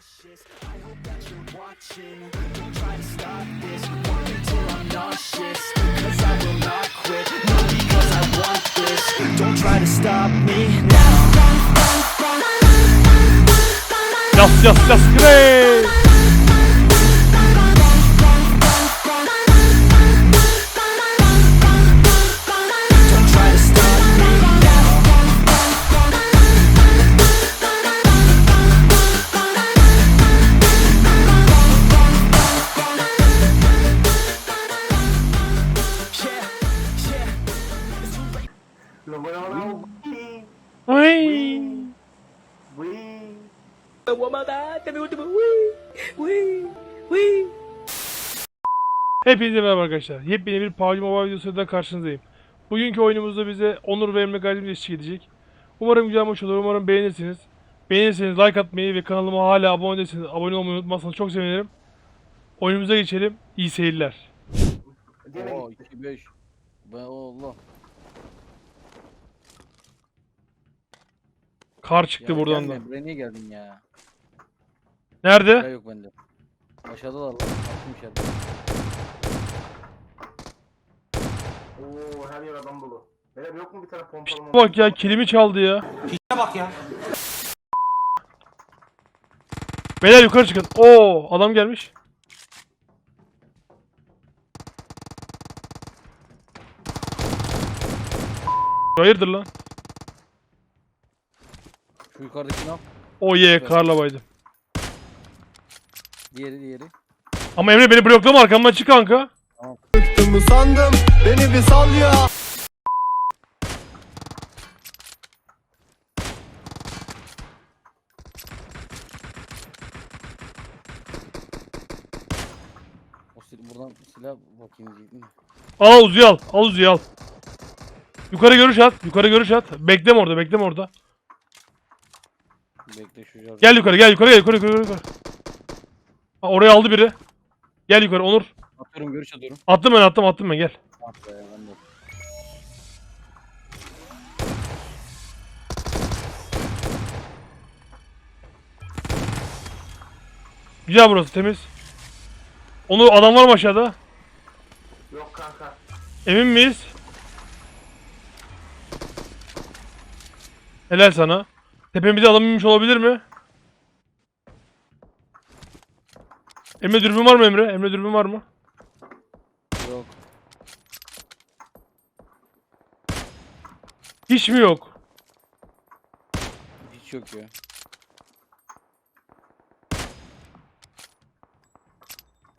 nauseous. I hope that you're watching. Don't try to stop this. Want me till I'm nauseous. Cause I will not quit. Not because I want this. Don't try to stop me now. Yas yas yas Grey. Hepinize merhaba arkadaşlar. Yepyeni bir PUBG Mobile videosuyla karşınızdayım. Bugünkü oyunumuzda bize Onur ve Emre kardeşimiz eşlik edecek. Umarım güzel maç olur. Umarım beğenirsiniz. Beğenirseniz like atmayı ve kanalıma hala abone değilseniz abone olmayı unutmazsanız çok sevinirim. Oyunumuza geçelim. İyi seyirler. Oo gitti. 2 5. Ben Allah. Kar çıktı Ya buradan da. niye geldin ya? Nerede? Ya yok bende. Aşağıdalar lan. Attım içeride. Oo her yer adam dolu. Beyler yok mu bir tane pompalı mı? Bak ya kilimi çaldı ya. bak ya. Beyler yukarı çıkın. Oo adam gelmiş. Hayırdır lan? Şu yukarıdakini al. O ye karla baydım. Diğeri diğeri. Ama Emre beni bloklama arkamdan çık kanka. Bıktım sandım beni bir sal ya O sil buradan silah bakayım diyecektim. Al Uzi'yi al. Al Uzi'yi al. Yukarı görüş at. Yukarı görüş at. Bekleme orada. Bekleme orada. Bekle şu jar. Gel yukarı gel yukarı gel yukarı yukarı. yukarı. Ha, oraya aldı biri. Gel yukarı Onur. Atıyorum görüş atıyorum. Attım ben attım attım ben gel. Ah be ben de. Güzel burası temiz. Onur adam var mı aşağıda? Yok kanka. Emin miyiz? Helal sana. Tepemize adam inmiş olabilir mi? Emre dürbün var mı Emre? Emre dürbün var mı? Yok. Hiç mi yok? Hiç yok ya.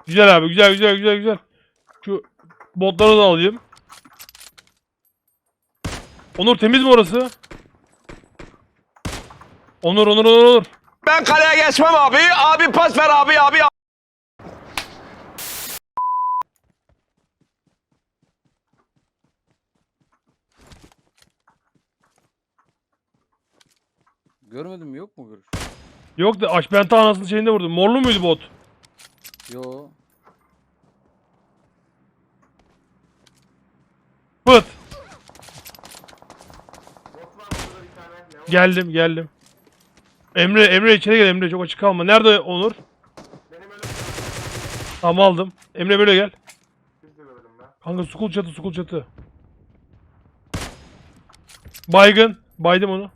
Güzel abi güzel güzel güzel güzel. Şu botları da alayım. Onur temiz mi orası? Onur Onur Onur Onur. Ben kaleye geçmem abi abi pas ver abi abi Görmedim mi yok mu görüş? Yok da aş ben ta anasının şeyinde vurdum. Morlu muydu bot? Yo. Fıt. Bot var burada bir tane. Ne var? Geldim geldim. Emre Emre içeri gel Emre çok açık kalma. Nerede Onur? Tamam aldım. Emre böyle gel. Kanka sukul çatı sukul çatı. Baygın. Baydım onu.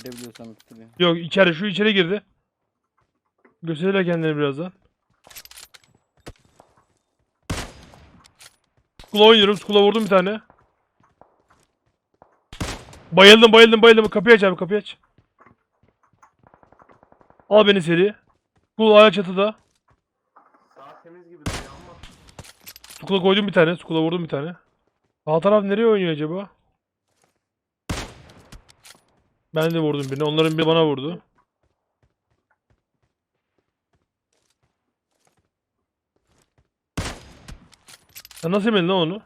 Bitirebiliyorsan bitir ya. Yok içeri şu içeri girdi. Gösterirler kendini birazdan. Skula oynuyorum. Skula vurdum bir tane. Bayıldım bayıldım bayıldım. Kapıyı aç abi kapıyı aç. Al beni seri. Skula hala çatıda. Sağ temiz gibi duruyor ama. Skula koydum bir tane. Skula vurdum bir tane. Sağ taraf nereye oynuyor acaba? Ben de vurdum birini. Onların biri bana vurdu. Sen nasıl yemedin lan onu?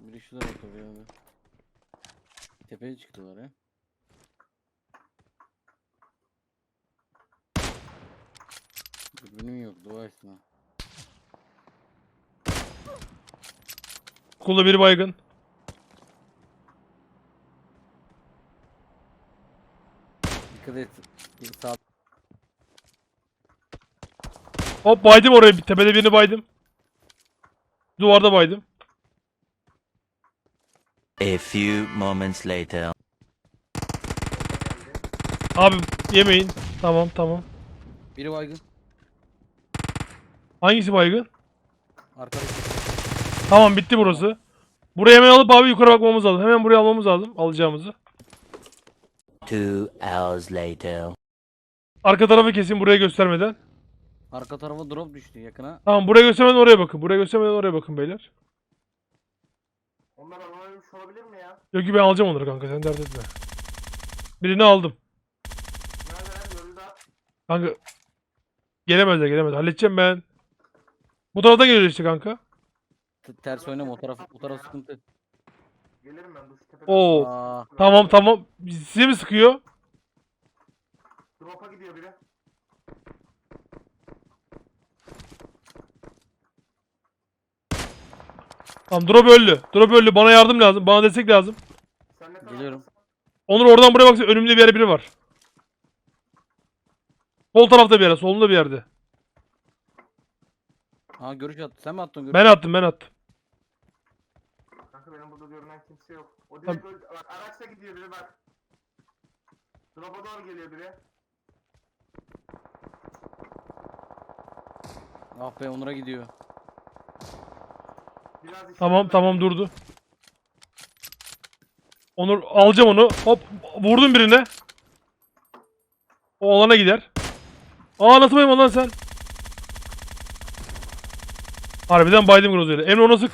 Biri şurada bakıyor abi. Tepeye çıktılar ya. Dürbünüm yok dua etsin ha. Kulda biri baygın. Dikkat et. Sağ Hop baydım oraya. Bir Tepede birini baydım. Duvarda baydım. A few moments later. Abi yemeyin. Tamam tamam. biri baygın. Hangisi baygın? Arkadaş. Tamam bitti burası. Buraya hemen alıp abi yukarı bakmamız lazım. Hemen buraya almamız lazım. Alacağımızı. Two hours later. Arka tarafı kesin buraya göstermeden. Arka tarafa drop düştü yakına. Tamam buraya göstermeden oraya bakın. Buraya göstermeden oraya bakın beyler. Onlar anonimmiş olabilir mi ya? Yok ki ben alacağım onları kanka sen dert etme. Birini aldım. Neredeler? Yolda. Kanka. Gelemezler gelemezler. Halledeceğim ben. Bu taraftan geliyor işte kanka. T- Ters oynama o taraf o taraf sıkıntı. Gelirim ben. Şu tepeden. Oo. Aa, Tamam tamam. Size mi sıkıyor? Drop'a gidiyor biri. Tamam drop öldü. Drop öldü. Bana yardım lazım. Bana destek lazım. Sen ne Geliyorum. Onur oradan buraya baksana. Önümde bir yerde biri var. Sol tarafta bir yerde. Solunda bir yerde. Aa görüş attı. Sen mi attın görüş? Ben attım ben attım. Kanka benim burada görünen kimse yok. O direkt öldü. Bak araçla gidiyor biri bak. Drop'a doğru geliyor biri. Ah be Onur'a gidiyor. Biraz Tamam tamam durdu. Onur alacağım onu. Hop vurdum birine. O alana gider. Aa nasıl bayım lan sen? Harbiden baydım Grozer'i. Emre ona sık.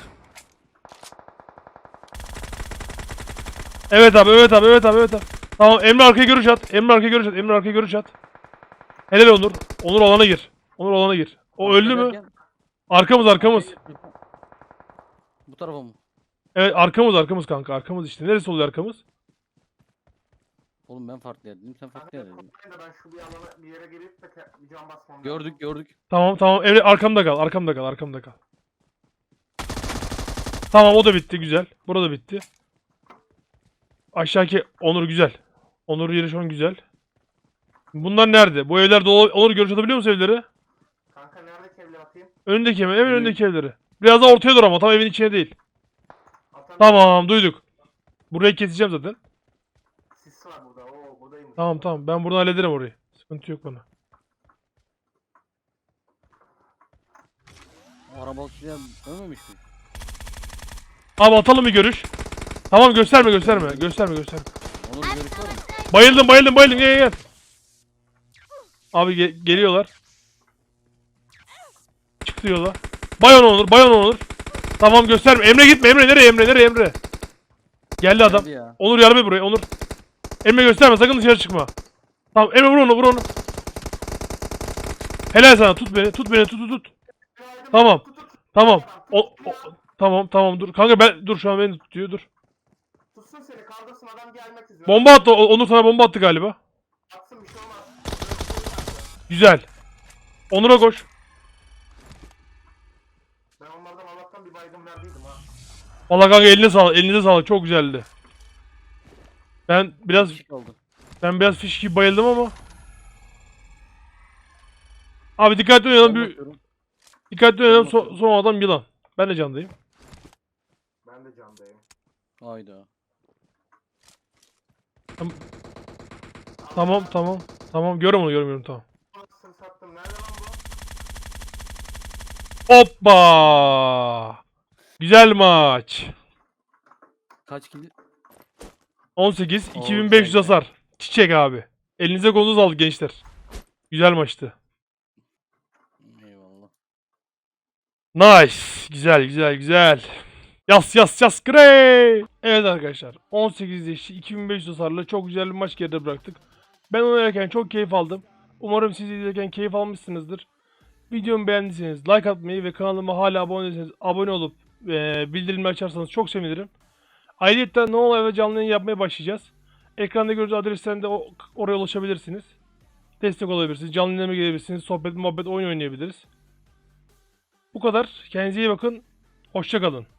Evet abi evet abi evet abi evet abi. Tamam Emre arkaya görüş at. Emre arkaya görüş at. Emre arkaya görüş at. Helal Onur. Onur alana gir. Onur alana gir. O öldü mü? Arkamız arkamız. Bu tarafa mı? Evet arkamız arkamız kanka arkamız işte. Neresi oluyor arkamız? Oğlum ben farklı yerdim. Sen farklı da ben şu bir alana bir yere gelip de bir can basmam. Gördük gördük. Tamam tamam Emre arkamda kal arkamda kal arkamda kal. Tamam o da bitti güzel. Burada bitti. Aşağıki Onur güzel. Onur yeri şu an güzel. Bunlar nerede? Bu evler dolu. Onur görüş atabiliyor musun evleri? Kanka nerede kevle atayım? Önündeki mi? Hemen önündeki evleri. Biraz daha ortaya dur ama tam evin içine değil. Atan Tamam duyduk. Burayı keseceğim zaten. Sis var burada. Oo buradaymış. Tamam tamam ben buradan hallederim orayı. Sıkıntı yok bana. O arabalık silah ölmemiş mi? Abi atalım bir görüş. Tamam gösterme gösterme. Gösterme gösterme. Var mı? Bayıldım bayıldım bayıldım gel gel. gel. Abi ge- geliyorlar. Çıkıyorlar. Bay onu olur bay onu olur. Tamam gösterme. Emre gitme Emre nereye Emre nereye Emre. Geldi adam. Geldi ya. Onur yardım et buraya Onur. Emre gösterme sakın dışarı çıkma. Tamam Emre vur onu vur onu. Helal sana tut beni tut beni tut tut tut. Tamam. Tamam. O, o- tamam tamam dur. Kanka ben dur şu an beni tutuyor dur. Seni kaldırsın adam gelmek üzere. Bomba attı. O- Onur sana bomba attı galiba. Atsın bir şey olmaz. Güzel. Onur'a koş. Ben onlardan Allah'tan bir baygın verdiydim ha. Vallahi kanka eline sağlık. Elinize sağlık. Çok güzeldi. Ben biraz kaldı. ben biraz fiş gibi bayıldım ama. Abi dikkatli oynayalım. Bir, dikkatli oynayalım. Bakıyorum. son adam yılan. Ben de candayım. Ben de candayım. Hayda. Tamam tamam. Tamam görüyorum onu görmüyorum tamam. Anasını sattım. Nerede lan bu? Hoppa! Güzel maç. Kaç kill? 18 Oo, 2500 güzel. hasar. Çiçek abi. Elinize kolunuza aldık gençler. Güzel maçtı. Eyvallah. Nice. Güzel güzel güzel. Yas yas yas grey. Evet arkadaşlar 18 yaşlı 2500 hasarlı çok güzel bir maç geride bıraktık. Ben oynarken çok keyif aldım. Umarım siz izlerken keyif almışsınızdır. Videomu beğendiyseniz like atmayı ve kanalıma hala abone değilseniz abone olup eee bildirimleri açarsanız çok sevinirim. Ayrıca ne olay ve canlı yayın yapmaya başlayacağız. Ekranda gördüğünüz adresten de oraya ulaşabilirsiniz. Destek olabilirsiniz. Canlı yayına gelebilirsiniz. Sohbet, muhabbet, oyun oynayabiliriz. Bu kadar. Kendinize iyi bakın. Hoşçakalın.